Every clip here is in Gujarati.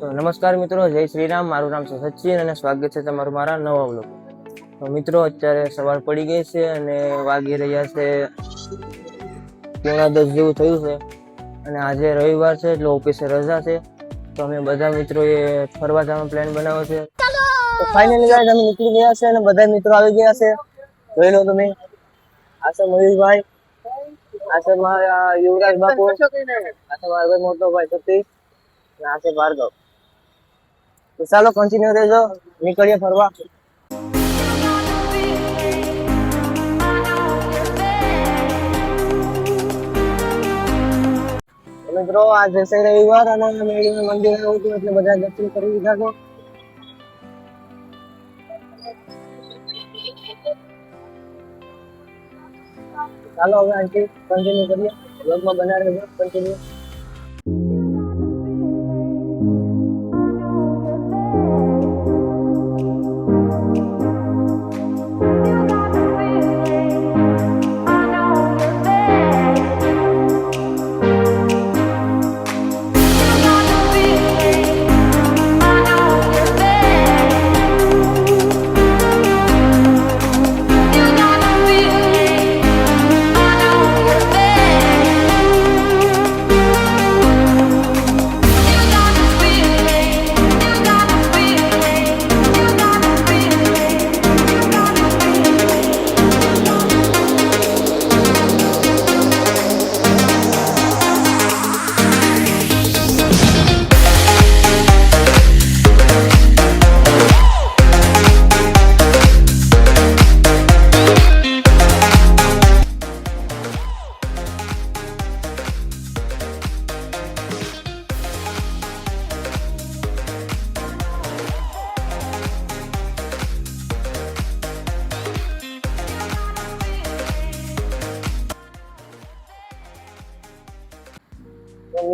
તો નમસ્કાર મિત્રો, જય શ્રી મારું નામ છે સચિન અને સ્વાગત છે તમારું મારા નવા વ્લોગ તો મિત્રો, અત્યારે સવાર પડી ગઈ છે અને વાગી રહ્યા છે પોણા દસ જેવું થયું છે. અને આજે રવિવાર છે એટલે ઓફિસે રજા છે. તો અમે બધા મિત્રોએ ફરવા જવાનો પ્લાન બનાવ્યો છે. તો ફાઇનલી ગાઈસ અમે નીકળી ગયા છે અને બધા મિત્રો આવી ગયા છે. જોઈ લો તમે. આ છે મયુરભાઈ આ છે મારા યુવરાજ બાપુ. આ છે મારા મોટો ભાઈ સતીશ. અને આ છે ભાર્ગવ તો ચાલો કન્ટિન્યુ રહેજો. નીકળીએ ફરવા. મિત્રો આજે છે રવિવાર અને મેળીનું મંદિર આવ્યું હતું એટલે બધા દર્શન કરી લીધા છે. ચાલો હવે આંટી કન્ટિન્યુ કરીએ. બ્લોગમાં બના રહેજો કન્ટિન્યુ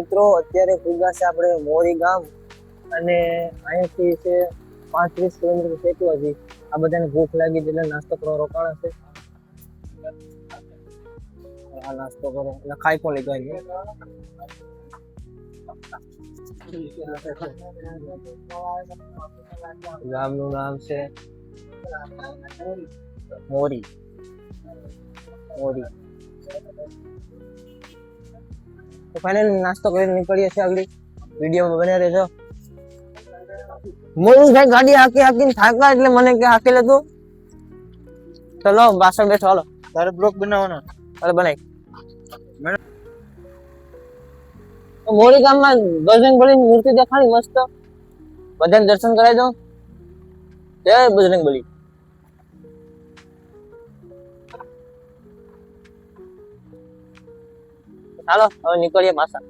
મિત્રો, અત્યારે પૂગા છે આપણે મોરી ગામ અને અહીંયાથી છે પાંત્રીસ કિલોમીટર કેટલું હજી. આ બધાને ભૂખ લાગી એટલે નાસ્તો કરવા રોકાણ હશે. આ નાસ્તો કરો. એટલે ખાઈ પણ લીધો અહીં ગામનું નામ છે મોરી. મોરી. તો ફાઇનલ નાસ્તો કરીને નીકળીએ છીએ આગળ. વીડિયો બને રહેજો. મોરું સાહેબ ગાડી હાકી હાકીને થાકા એટલે મને કે હાકી લેતું ચલો બાસણ બેઠો હાલો. તારે બ્લોક બનાવવાનો? હાલો બનાવી મોરી ગામમાં બજરંગ બલીની મૂર્તિ દેખાણી મસ્ત. બધાને દર્શન કરાવી દઉં. જય બજરંગ બલી. ચાલો હવે નીકળીએ પાછા.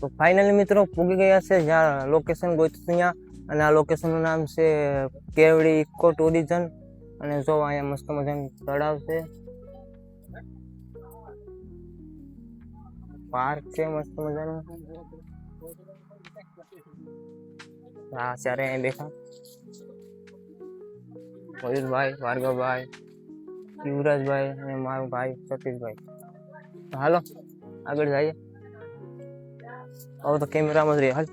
તો ફાઇનલી મિત્રો પૂગી ગયા છે, જ્યાં લોકેશન ગોતું ત્યાં. અને આ લોકેશનનું નામ છે કેવડી ઇકો ટુરિઝમ. અને જો અહીંયા મસ્ત મજાનું તળાવ છે. પાર્ક છે, મસ્ત મજાનું. હા, ચારે અહીં બેઠા. મયુરભાઈ, ભાર્ગવભાઈ, યુવરાજભાઈ અને મારો ભાઈ સતીશભાઈ. તો હાલો, આગળ જઈએ. હવે તો કેમેરામાં જ રહે, હાલ.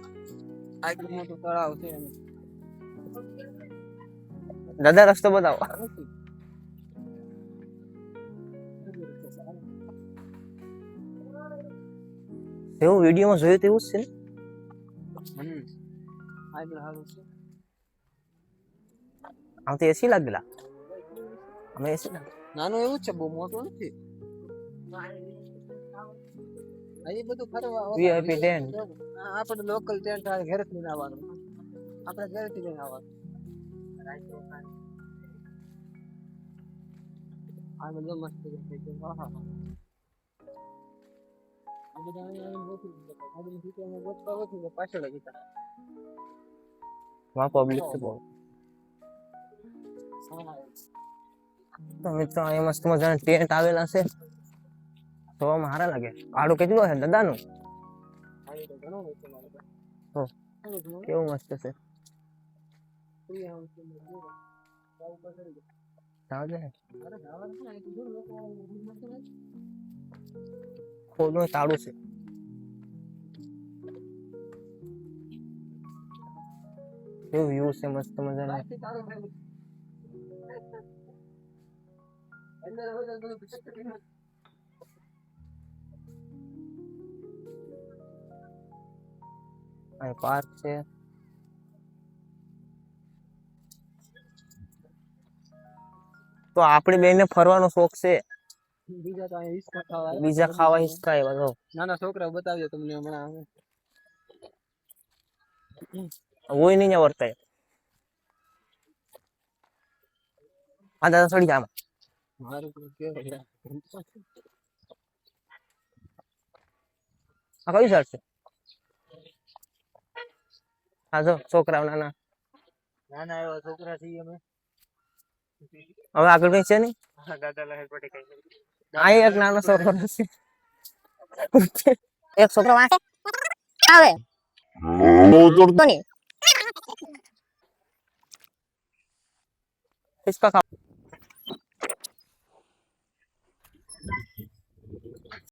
આટલું મોટું તળાવ છે દાદા, રસ્તો બતાવો. એવું વિડીયોમાં જોયું તેવું જ છે ને? આમ તો એસી લાગેલા. અમે એસી લાગે નાનું એવું છે, બહુ મોટું નથી. હજી બધું ફરવા tent. હા, આપણે લોકલ ટેન્ટ આ ઘરેથી લઈને આવવાનું આપણે ઘરેથી લઈને આવવાનું આ બધું મસ્ત છે આહા. આ બધા અહીંયા આવીને આ બધી જગ્યાએ ગોઠવા ગોઠવી પાછળ જ માં પબ્લિક છે બહુ તો મિત્રો અહીંયા મસ્ત મજાના ટેન્ટ આવેલા છે. જોવામાં સારા લાગે ભાડું કેટલું છે દાદાનું આવી તો ઘણું હોય છે મારે પાસે. હો. ઘણું ઘણું. કેવું મસ્ત છે free house છે બધું. જાવું પડશે ને. જાવ દે અરે જવાનું છે ને, અહીંથી દૂર લોકો રૂમમાં છે ને. ખોદનું તાળું છે કેવું વ્યૂ છે મસ્ત મજાના બહારથી તાળું મારેલું. અંદર અહીં પાર્ક છે. તો આપણી બેને ફરવાનો શોખ છે? બીજા તો હિંચકા ખાવા બીજા ખાવા હિસકા એવા તો. નાના છોકરા બતાવજો તમને હમણાં. હોય નહીં ત્યાં વર્તાય. આ દાદા ચડી જામાં મારું કેવું આ કયું સર છે? હા જો છોકરાઓ નાના. નાના એવા છોકરા છીએ અમે. હવે આગળ કઈ છે નહીં? દાદા લહેર પટેલ કઈ આ એક નાનો છોકરો છે. એક છોકરો વાંચે? આવે. તો નહીં. હિસકા ખાવ.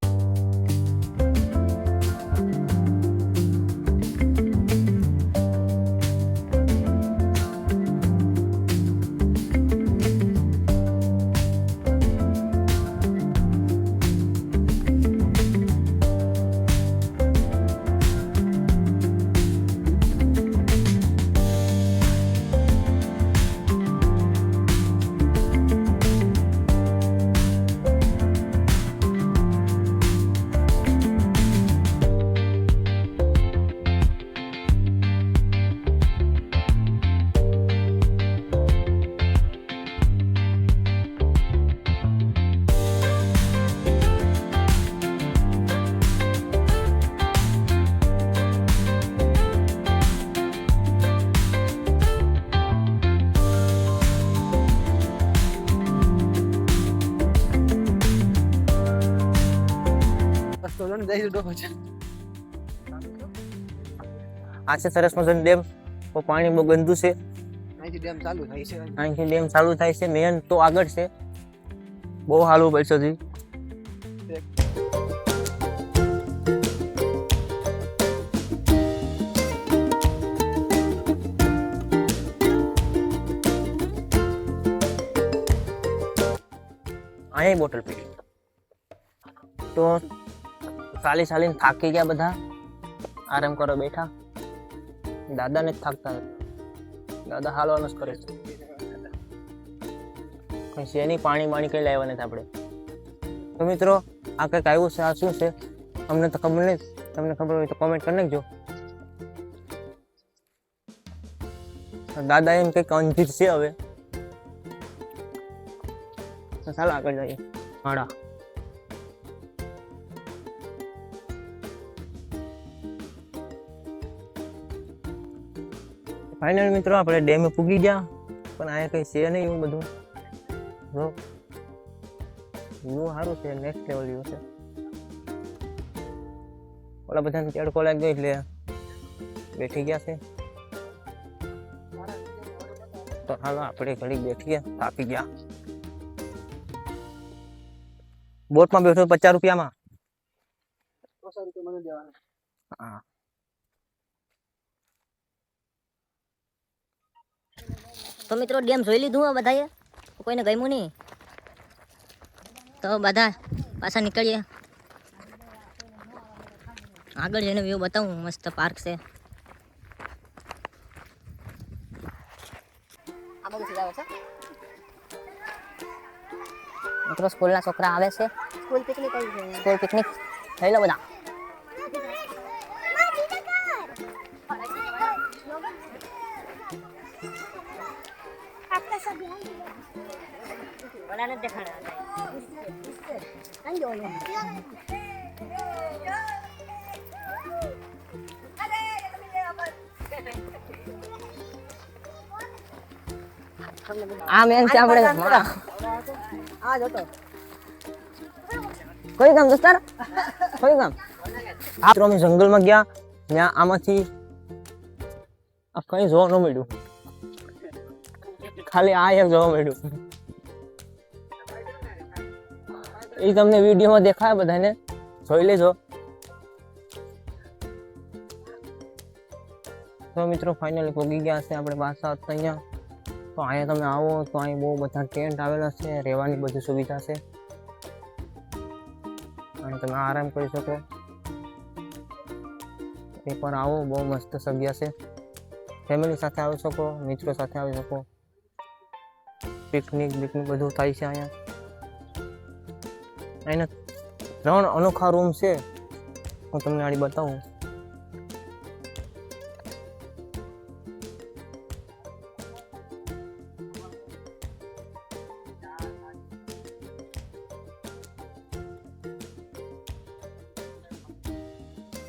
Thank જો ને દહીં આ છે સરસ મજાનું ડેમ. તો પાણી બહુ ગંદુ છે. અહીંથી ડેમ ચાલુ થાય છે. અહીંથી ડેમ ચાલુ થાય છે. મેન તો આગળ છે. બહુ હાલવું પડશે જી અહીંયા બોટલ પીડી તો ચાલી ચાલીને થાકી ગયા બધા. આરામ કરો બેઠા. દાદાને જ થાકતા દાદા હાલવાનું જ કરે છે. કઈ છે નહીં, પાણી બાણી કઈ લાવ્યા નથી આપણે. તો મિત્રો, આ કંઈક આવ્યું છે, આ શું છે? અમને તો ખબર નહીં. તમને ખબર હોય તો કોમેન્ટ કરી નાખજો. દાદા એમ કંઈક અંજીર છે હવે. ચાલો આગળ જઈએ. હાડા. ફાઇનલ મિત્રો આપણે ડેમે પૂગી ગયા. પણ અહીંયા કંઈ છે નહીં એવું બધું. જો. વ્યૂ સારું છે નેક્સ્ટ લેવલ વ્યૂ છે. ઓલા બધાને ચડકો લાગી ગયો એટલે બેઠી ગયા છે. તો હાલો આપણે ઘડી બેઠી ગયા થાકી ગયા. બોટમાં બેઠો પચાસ રૂપિયામાં? હા. તો મિત્રો ડેમ જોઈ લીધું હોય બધાએ? કોઈને ગમ્યું નહીં? તો બધા પાછા નીકળીએ. આગળ જઈને વ્યૂ બતાવું મસ્ત પાર્ક છે. મિત્રો સ્કૂલના છોકરા આવે છે. સ્કૂલ પિકનિક સ્કૂલ પિકનિક થઈ લો બધા. બધાને દેખાડે અંજો આ મેન છે આપણે આ જ હતો કોઈ કામ દોસ્તાર કોઈ કામ મિત્રો અમે જંગલમાં ગયા ત્યાં આમાંથી આ કઈ જોવા ન મળ્યું ખાલી આ એક જોવા મળ્યું એ તમને વિડીયોમાં દેખાય બધાને. જોઈ લેજો. તો મિત્રો ફાઇનલ પહોંચી ગયા છે આપણે પાછા હતા અહીંયા તો અહીંયા તમે આવો, તો અહીં બહુ બધા ટેન્ટ આવેલા છે, રહેવાની બધી સુવિધા છે. અને તમે આરામ કરી શકો. એ પણ આવો, બહુ મસ્ત જગ્યા છે. ફેમિલી સાથે આવી શકો, મિત્રો સાથે આવી શકો. પિકનિક બિકનિક બધું થાય છે અહીંયા. અહીંના ત્રણ અનોખા રૂમ છે. હું તમને આડી બતાવું.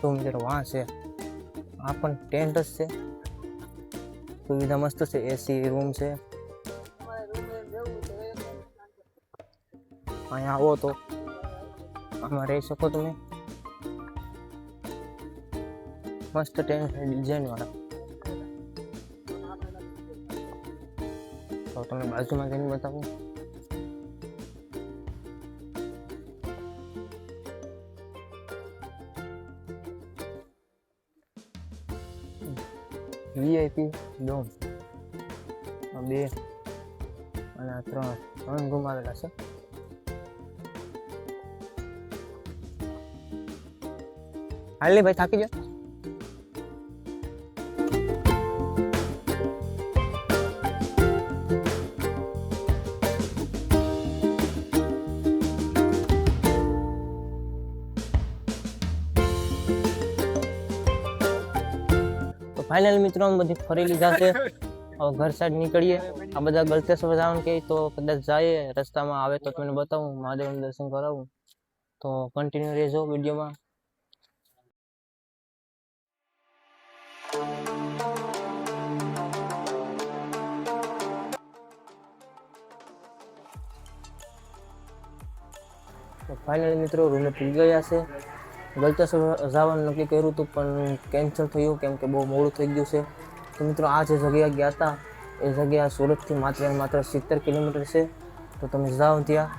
તો મિત્રો વાં છે આ પણ ટેન્ટ જ છે. સુવિધા મસ્ત છે એસી રૂમ છે. અહીંયા આવો તો આમાં રહી શકો તમે. મસ્ત ટેન્ટ ડિઝાઇનવાળા ડિઝાઇન વાળા. તો તમને બાજુમાં જઈને બતાવું. વીઆઈપી ડોમ બે. અને ત્રણ. ત્રણ ગુમાવેલા છે. હાલી ભાઈ થાકી જાઓ તો ફાઇનલ મિત્રો અમે બધી ફરી લીધા છે હવે ઘર સાઈડ નીકળીએ. આ બધા ગલતેશ્વર જવાનું કહે તો કદાચ જાય રસ્તામાં આવે તો તમને બતાવું મહાદેવનું દર્શન કરાવું. તો કન્ટિન્યુ રહેજો વિડીયોમાં. ફાઇનલી મિત્રો, રૂમે પી ગયા છે. ગલતેશ્વર જવાનું નક્કી કર્યું હતું, પણ કેન્સલ થયું, કેમ કે બહુ મોડું થઈ ગયું છે. તો મિત્રો, આ જે જગ્યા ગયા હતા, એ જગ્યા સુરતથી માત્ર માત્ર સિત્તેર કિલોમીટર છે. તો તમે જાઓ ત્યાં.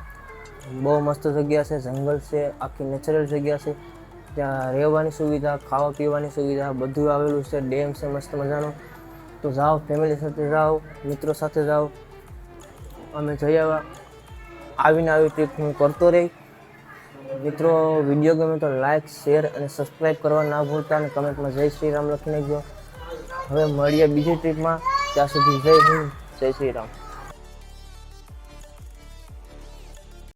બહુ મસ્ત જગ્યા છે, જંગલ છે, આખી નેચરલ જગ્યા છે. ત્યાં રહેવાની સુવિધા, ખાવા પીવાની સુવિધા બધું આવેલું છે, ડેમ છે, મસ્ત મજાનો. તો જાઓ ફેમિલી સાથે જાઓ, મિત્રો સાથે જાઓ. અમે જઈ આવ્યા. આવીને આવી ટ્રીપ હું કરતો રહી. મિત્રો વીડિયો ગમે તો લાઇક શેર અને સબસ્ક્રાઈબ કરવા ના ભૂલતા અને કમેન્ટમાં જય શ્રી રામ લખી નાખજો. હવે મળીએ બીજી ટ્રીપમાં ત્યાં સુધી જય હિન્દ, જય શ્રી રામ.